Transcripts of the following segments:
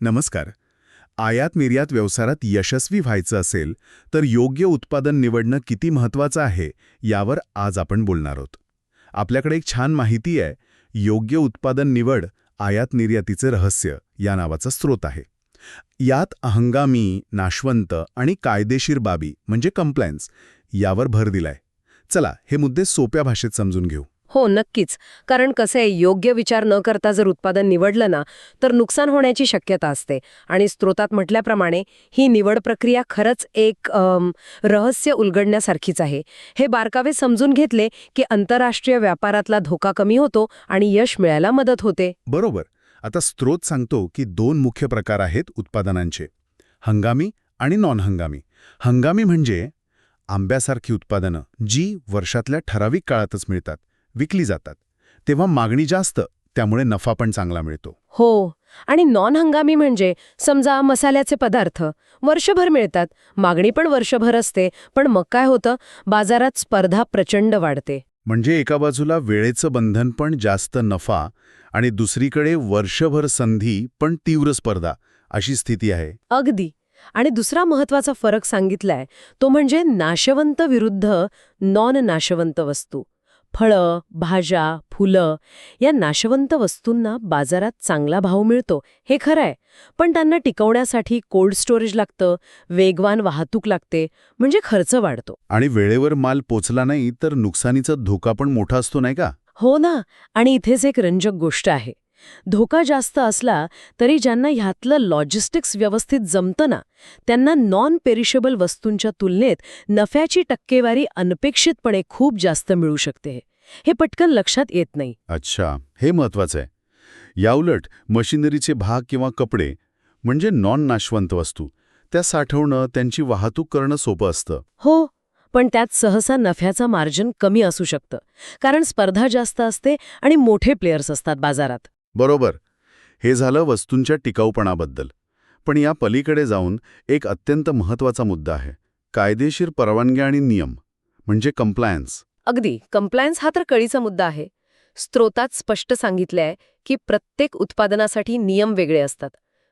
नमस्कार. आयात निर्यात व्यवसायात यशस्वी व्हायचं असेल तर योग्य उत्पादन निवडणं किती महत्वाचं आहे यावर आज आपण बोलणार आहोत. आपल्याकडे एक छान माहिती आहे योग्य उत्पादन निवड आयात निर्यातीचे रहस्य या नावाचा स्रोत आहे. यात अहंगामी नाशवंत आणि कायदेशीर बाबी म्हणजे कंप्लायन्स यावर भर दिलाय. चला हे मुद्दे सोप्या भाषेत समजून घेऊ. हो नक्कीच. कारण कसं आहे योग्य विचार न करता जर उत्पादन निवडलं ना तर नुकसान होण्याची शक्यता असते. आणि स्त्रोतात म्हटल्याप्रमाणे ही निवड प्रक्रिया खरंच एक रहस्य उलगडण्यासारखीच आहे. हे बारकावे समजून घेतले की आंतरराष्ट्रीय व्यापारातला धोका कमी होतो आणि यश मिळायला मदत होते. बरोबर. आता स्रोत सांगतो की दोन मुख्य प्रकार आहेत उत्पादनांचे. हंगामी आणि नॉन हंगामी हंगामी म्हणजे आंब्यासारखी उत्पादनं जी वर्षातल्या ठराविक काळातच मिळतात. विकली जातात. तेव्हा मागणी जास्त त्यामुळे नफा पण चांगला मिळतो. हो आणि नॉन हंगामी म्हणजे समजा मसाल्याचे पदार्थ वर्षभर मिळतात. मागणी पण वर्षभर असते पण मग काय होतं? बाजारात स्पर्धा प्रचंड वाढते. म्हणजे एका बाजूला वेळेचं बंधन पण जास्त नफा आणि दुसरीकडे वर्षभर संधी पण तीव्र स्पर्धा अशी स्थिती आहे. अगदी. आणि दुसरा महत्त्वाचा फरक सांगितलाय तो म्हणजे नाशवंत विरुद्ध नॉन नाशवंत वस्तू. फळं भाज्या फुलं या नाशवंत वस्तूंना बाजारात चांगला भाव मिळतो हे खरं आहे पण त्यांना टिकवण्यासाठी कोल्ड स्टोरेज लागतं वेगवान वाहतूक लागते म्हणजे खर्च वाढतो. आणि वेळेवर माल पोचला नाही तर नुकसानीचा धोका पण मोठा असतो नाही का? हो ना. आणि इथेच एक रंजक गोष्ट आहे. धोका जास्त असला तरी ज्यांना ह्यातलं लॉजिस्टिक्स व्यवस्थित जमतं ना त्यांना नॉन पेरिशेबल वस्तूंच्या तुलनेत नफ्याची टक्केवारी अनपेक्षितपणे खूप जास्त मिळू शकते. हे पटकन लक्षात येत नाही. अच्छा हे महत्वाचं आहे. याउलट मशिनरीचे भाग किंवा कपडे म्हणजे नॉन नाशवंत वस्तू त्या साठवणं त्यांची वाहतूक करणं सोपं असतं. हो पण त्यात सहसा नफ्याचं मार्जिन कमी असू शकतं कारण स्पर्धा जास्त असते आणि मोठे प्लेयर्स असतात बाजारात. बरोबर. हे झालं वस्तूंच्या टिकाऊपणाबद्दल. पण या पलीकडे जाऊन एक अत्यंत महत्त्वाचा मुद्दा आहे. कायदेशीर परवानग्या आणि नियम म्हणजे कंप्लायन्स अगदी. कंप्लायन्स हा तर कळीचा मुद्दा आहे. स्त्रोतात स्पष्ट सांगितलंय की प्रत्येक उत्पादनासाठी नियम वेगळे असतात.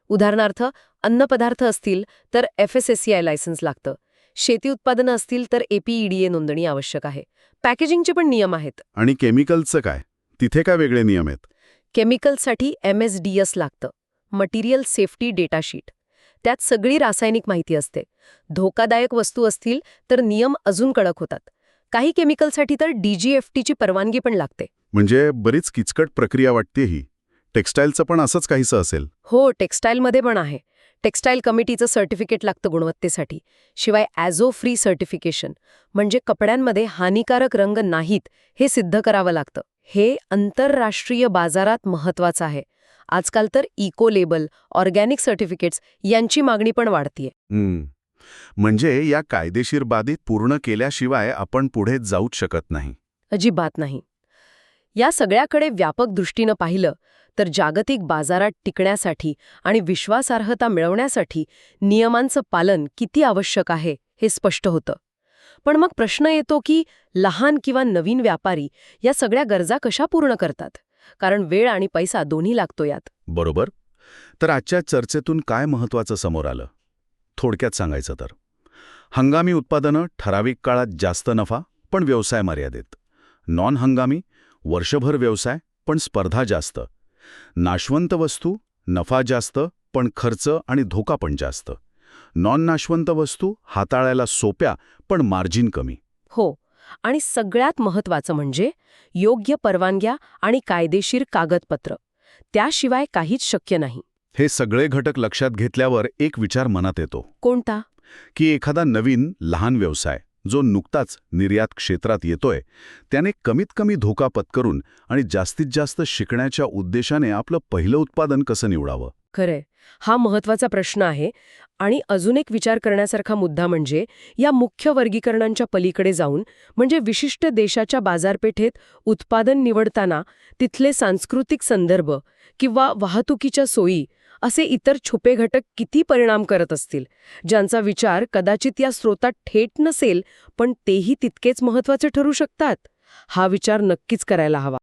उदाहरणार्थ अन्नपदार्थ असतील तर F S S C I licence लागतं. शेती उत्पादनं असतील तर एपीईडीए नोंदणी आवश्यक आहे. पॅकेजिंगचे पण नियम आहेत. आणि केमिकलचं काय? तिथे काय वेगळे नियम आहेत? केमिकलसाठी एम एस डी एस लागतं मटेरियल सेफ्टी डेटा शीट त्यात सगळी रासायनिक माहिती असते. धोकादायक वस्तू असतील तर नियम अजून कडक होतात. काही केमिकलसाठी तर डीजीएफटीची परवानगी पण लागते. म्हणजे बरीच किचकट प्रक्रिया वाटते ही. टेक्स्टाईलचं पण असंच काहीसं असेल. हो टेक्स्टाईलमध्ये पण आहे. टेक्स्टाईल कमिटीचं सर्टिफिकेट लागतं गुणवत्तेसाठी. शिवाय ॲझो फ्री सर्टिफिकेशन म्हणजे कपड्यांमध्ये हानिकारक रंग नाहीत हे सिद्ध करावं लागतं. हे आंतरराष्ट्रीय बाजारात महत्वाचं आहे. आजकाल तर इको लेबल ऑर्गॅनिक सर्टिफिकेट्स यांची मागणी पण वाढतीये. म्हणजे या कायदेशीर बाबी पूर्ण केल्याशिवाय आपण पुढे जाऊच शकत नाही. अजिबात नाही. या सगळ्याकडे व्यापक दृष्टीनं पाहिलं तर जागतिक बाजारात टिकण्यासाठी आणि विश्वासार्हता मिळवण्यासाठी नियमांचं पालन किती आवश्यक आहे हे स्पष्ट होतं. पण मग प्रश्न येतो की लहान किंवा नवीन व्यापारी या सगळ्या गरजा कशा पूर्ण करतात? कारण वेळ आणि पैसा दोन्ही लागतो यात. बरोबर. तर आजच्या चर्चेतून काय महत्वाचं समोर आलं? थोडक्यात सांगायचं तर हंगामी उत्पादनं ठराविक काळात जास्त नफा पण व्यवसाय मर्यादित. नॉन हंगामी वर्षभर व्यवसाय पण स्पर्धा जास्त. नाशवंत वस्तू नफा जास्त पण खर्च आणि धोका पण जास्त. नॉन नाशवंत वस्तू हाताळायला सोप्या पण मार्जिन कमी. हो आणि सगळ्यात महत्वाचं म्हणजे योग्य परवानग्या आणि कायदेशीर कागदपत्र. त्याशिवाय काहीच शक्य नाही. हे सगळे घटक लक्षात घेतल्यावर एक विचार मनात येतो. कोणता? की एखादा नवीन लहान व्यवसाय जो नुकताच निर्यात क्षेत्रात येतोय त्याने कमीत कमी धोका पत्करून आणि जास्तीत जास्त शिकण्याच्या उद्देशाने आपलं पहिलं उत्पादन कसं निवडावं? खरंय. हा महत्त्वाचा प्रश्न आहे आणि अजून एक विचार करण्यासारखा मुद्दा म्हणजे या मुख्य वर्गीकरणांच्या पलीकडे जाऊन म्हणजे विशिष्ट देशाच्या बाजारपेठेत उत्पादन निवडताना तिथले सांस्कृतिक संदर्भ किंवा वाहतुकीच्या सोयी असे इतर छुपे घटक किती परिणाम करत असतील? ज्यांचा विचार कदाचित या स्रोतात थेट नसेल पण तेही तितकेच महत्त्वाचे ठरू शकतात? हा विचार नक्कीच करायला हवा.